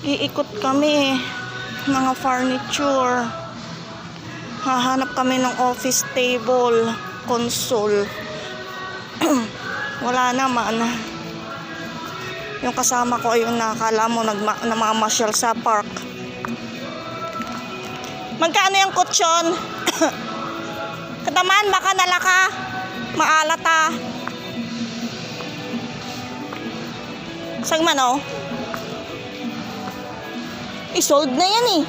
Iikot kami. Mga furniture. Hahanap kami ng office table. Console. Wala naman. Yung kasama ko ay yung nakakala mo nagma- namamasyal sa park. Magkano yung kutsyon? Kataman, baka nalaka. Maalata. Saan man oh? I-sold na yan eh.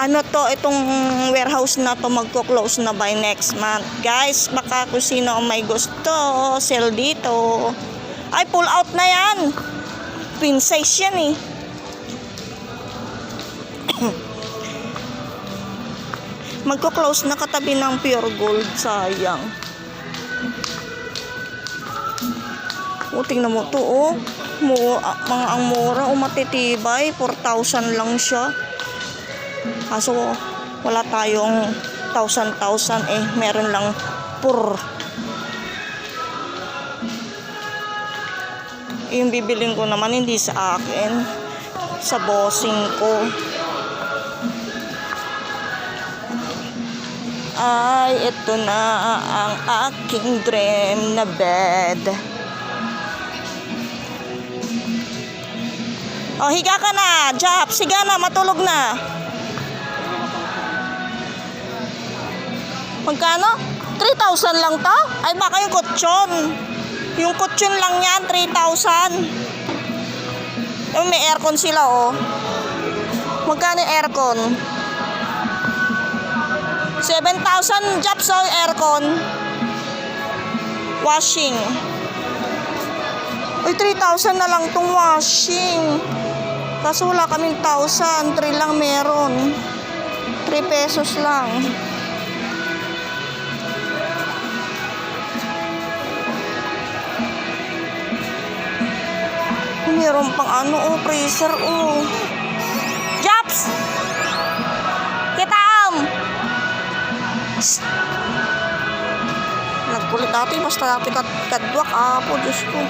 Ano to, itong warehouse na to magko-close na by next month. Guys, baka kung sino ang may gusto, sell dito. Ay, pull out na yan. Queen size yan eh. Magko-close na katabi ng pure gold. Sayang. O, tingnan mo to, oh. Mo, ah, mga ang mura, o matitibay. 4,000 lang siya. Kaso, wala tayong 1,000-1,000 eh. Meron lang pur. Yung bibiling ko naman, hindi sa akin. Sa bossing ko. Ay, ito na ang aking dream na bed. O, higa ka na. Jap, siga na, matulog na. Magkano? 3,000 lang to? Ay, baka yung kutsyon. Yung kutsyon lang yan, 3,000. Eh, may aircon sila, oh. Magkano yung aircon? 7,000 jobs, yung aircon. Washing. Uy, 3,000 na lang tong washing. Kaso wala kaming 1,000. 3 lang meron. 3 pesos lang. Meron pang ano, oh, freezer, oh. Japs! Kitam! Psst! Nagkulit dati, basta dati kat kadwak, apo, Diyos ko.